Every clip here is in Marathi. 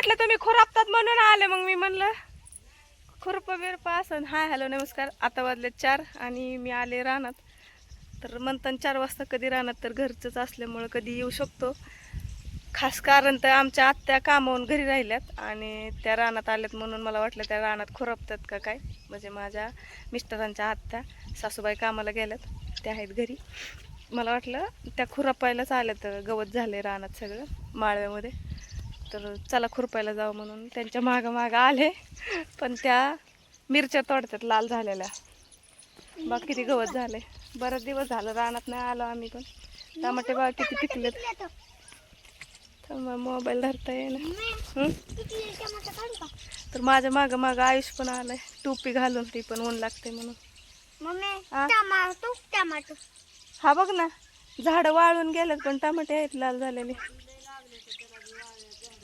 वाटलं तुम्ही खुरापतात म्हणून आले मग मी म्हणलं खुरप बिरप असं हाय हॅलो नमस्कार. आता वाजले चार आणि मी आले रानात. तर म्हणतात चार वाजता कधी रानात तर घरचंच असल्यामुळं कधी येऊ शकतो. खास कारण तर आमच्या आत्या कामावून घरी राहिल्यात आणि त्या रानात आल्यात म्हणून मला वाटलं त्या रानात खुरपतात का काय. म्हणजे माझ्या मिस्टरांच्या आत्या सासूबाई कामाला गेल्यात. त्या आहेत घरी. मला वाटलं त्या खुरपायलाच आल्या तर गवत झाले रानात सगळं माळव्यामध्ये. तर चला खुरपायला जावं म्हणून त्यांच्या मागं मागं आले. पण त्या मिरच्या तोडतात लाल झालेल्या. बघ किती गवत झाले. बरेच दिवस झालं रानात नाही आलो आम्ही पण. टमाटे बघा किती पिकलेत. मोबाईल धरता येईना? तर माझ्या मागं मागं आयुष पण आलाय. टोपी घालून ती पण ऊन लागते म्हणून. हा बघ ना झाडं वाळून गेलेत पण टमाटे आहेत लाल झालेले.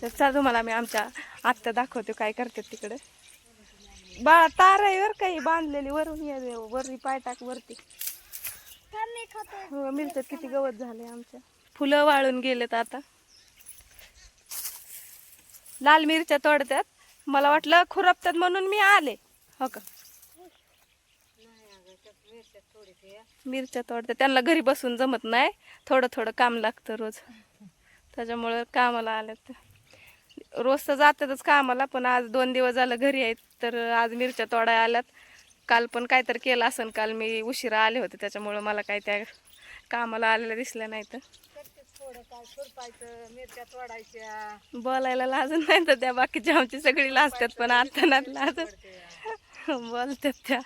तर चल तुम्हाला मी आमच्या आत्या दाखवते काय करतात तिकडे. बा तार आहे वर काही बांधलेली वरून ये वरी पाय टाक वरती. मी हो मिळतात किती गवत झाले आमच्या. फुलं वाळून गेलेत आता. लाल मिरच्या तोडतात. मला वाटलं खुरपतात म्हणून मी आले. हो का? मिरच्या तोडतात. त्यांना घरी बसून जमत नाही. थोडं थोडं काम लागतं रोज. त्याच्यामुळं कामाला आल्यात. रोज तर जातातच कामाला पण आज दोन दिवस झालं घरी आहेत तर आज मिरच्या तोडाय आल्यात. काल पण काहीतरी केलं असेल काल मी उशिरा आले होते त्याच्यामुळं मला काय त्या कामाला आलेलं दिसलं नाही तर. थोडं काय खुरपायचं मिरच्या तोडायच्या. बोलायला लाजून नाही तर त्या बाकीच्या आमची सगळी लाजतात पण आता नात लाजत. बोलतात त्या.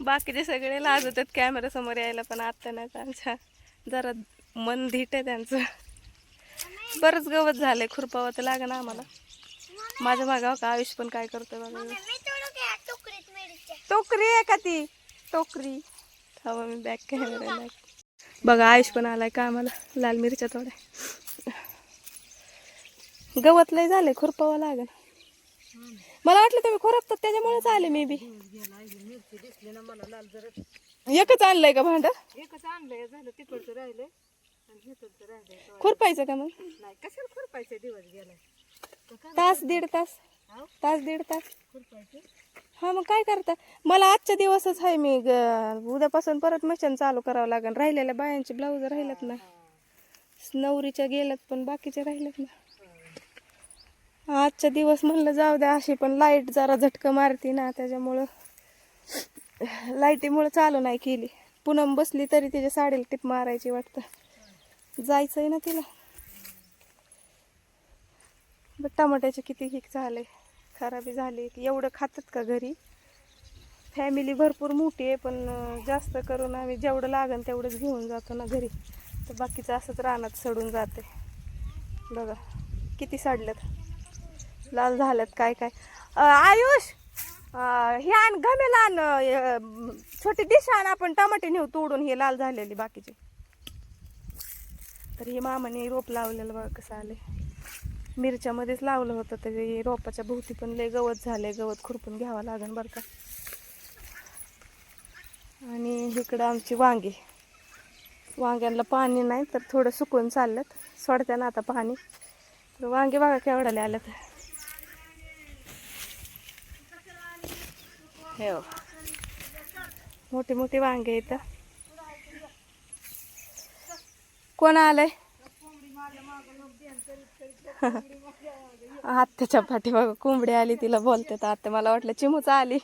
बाकीचे सगळे लाजतात कॅमेरा समोर यायला पण आता नाही आमच्या जरा मन धीट आहे त्यांचं. बरंच गवत झालंय खुरपावं तर लागेल आम्हाला. माझ्या मागाव का आयुष पण काय करतोय बघा. टोकरी आहे का ती? टोकरी. थांबा मी बॅक कॅमेरा बघा आयुष पण आलाय का आम्हाला लाल मिरच्या थोड्या गवत लय झालंय खुरपावं लागेल. मला वाटलं तुम्ही खुरपतात त्याच्यामुळेच आले मी बी. मिरची दिसली ना मला लाल जर एकच आणलंय का भांड? एकच आणलंय झालं तिकडचं राहिलंय. खुरपायचं का मग? नाही कशाला खुरपायचं दिवस तास दीड तास? तास दीड तास. खुरपायचं? हा मग काय करता? मला आजच्या दिवसच आहे मी ग- उद्यापासून परत मशीन चालू करावं लागेल राहिलेल्या बायांचे ब्लाऊज राहिलेत ना. नवरीच्या गेल्यात पण बाकीचे राहिलेत ना. आजच्या दिवस म्हणलं जाऊ द्या अशी पण लाइट जरा झटकं मारती ना त्याच्यामुळं लाईटीमुळं चालू नाही केली. पुनम बसली तरी तिच्या साडीला टिप मारायची वाटतं. जायचं आहे ना तिला. बट टमाट्याचे किती हिक झाले खराबी झाली एवढं खातात का घरी? फॅमिली भरपूर मोठी आहे पण जास्त करून आम्ही जेवढं लागन तेवढंच घेऊन जातो ना घरी. तर बाकीचं असंच रानात सडून जाते. बघा किती सडल्यात. लाल झाल्यात काय काय. आयुष! हे आण गमेला आण छोटी डिश आण आपण टमाटे नेऊ तोडून हे लाल झालेली बाकीचे. तर हे मामाने रोप लावलेलं बघा कसं आले मिरच्यामध्येच लावलं होतं तर हे रोपाच्या भोवती पण लय गवत झाले गवत खुरपून घ्यावं लागेल बरं का. आणि इकडं आमची वांगी. वांग्यांना पाणी नाही तर थोडं सुकून चाललं सोडत्या ना आता पाणी. तर वांगे बघा केवढ्याला आल्यात हे हो. मोठे मोठे वांगे इथं कोण आलंय? आत्याच्या पाठी बघा कोंबडी आली तिला बोलते तर आत्या मला वाटलं चिमूच आली.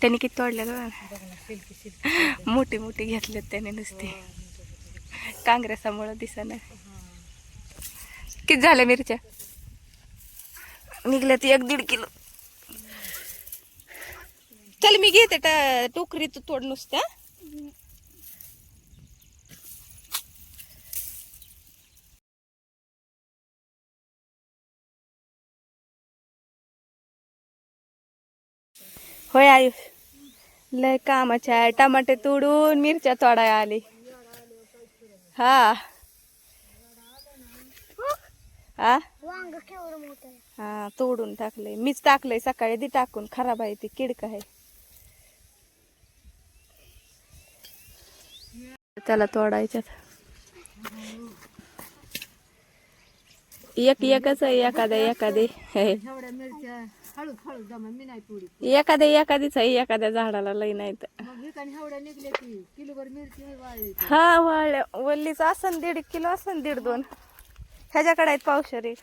त्यांनी किती तोडले मोठी मोठी घेतलेत त्याने नुसते. काँग्रेसामुळं दिसना. किती झाल्या मिरच्या? निघल्यात एक दीड किलो. चल मी घेते टा- टोकरीत तोड नुसत्या. होय आयुष लय कामाच्या आहे. टमाटे तोडून मिरच्या तोडाय आली. हा. हा हा तोडून टाकलंय. मीच टाकलंय. सकाळी दी टाकून. खराब आहे ती किडक आहे. त्याला तोडायच्यात. एक एकच आहे एखाद्या एखादे. तोडी एखाद्या एखादीच आहे एखाद्या झाडाला लई नाही तर. हा वाळल्या. वल्लीच असन दीड किलो असन दीड दोन. ह्याच्याकडे आहेत पावशेरी.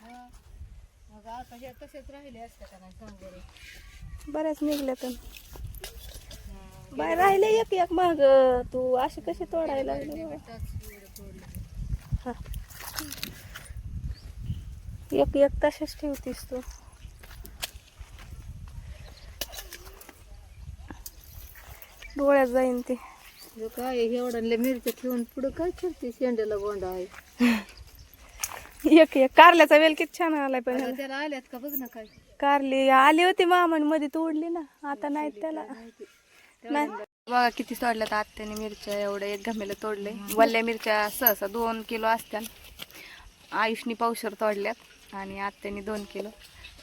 बऱ्याच निघल्या तर बाय राहिले एक एक माग. तू अशी कशी तोडायला लागली. हा. एक एक तशाच ठेवतीस तू. डोळ्यात जाईन ते. काय एवढ्या मिरच्या ठेवून पुढं काय करते शेंड्याला गोंडा आहे? एक एक. कारल्याचा वेल किती छान आलाय पण. त्याला आल्यात का? बघ ना काय. कारली आली होती मामाने मध्ये तोडली ना. आता नाही त्याला. नाही. बघा किती तोडल्यात आत्याने मिरच्या एवढं एक गमेला तोडले वल्ल्या मिरच्या सहसा दोन किलो असत्या आयुषनी पावशर तोडल्यात आणि आत्याने दोन किलो.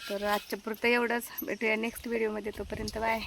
तर आजच्या पुरतं एवढंच. भेटूया नेक्स्ट व्हिडिओमध्ये तोपर्यंत बाय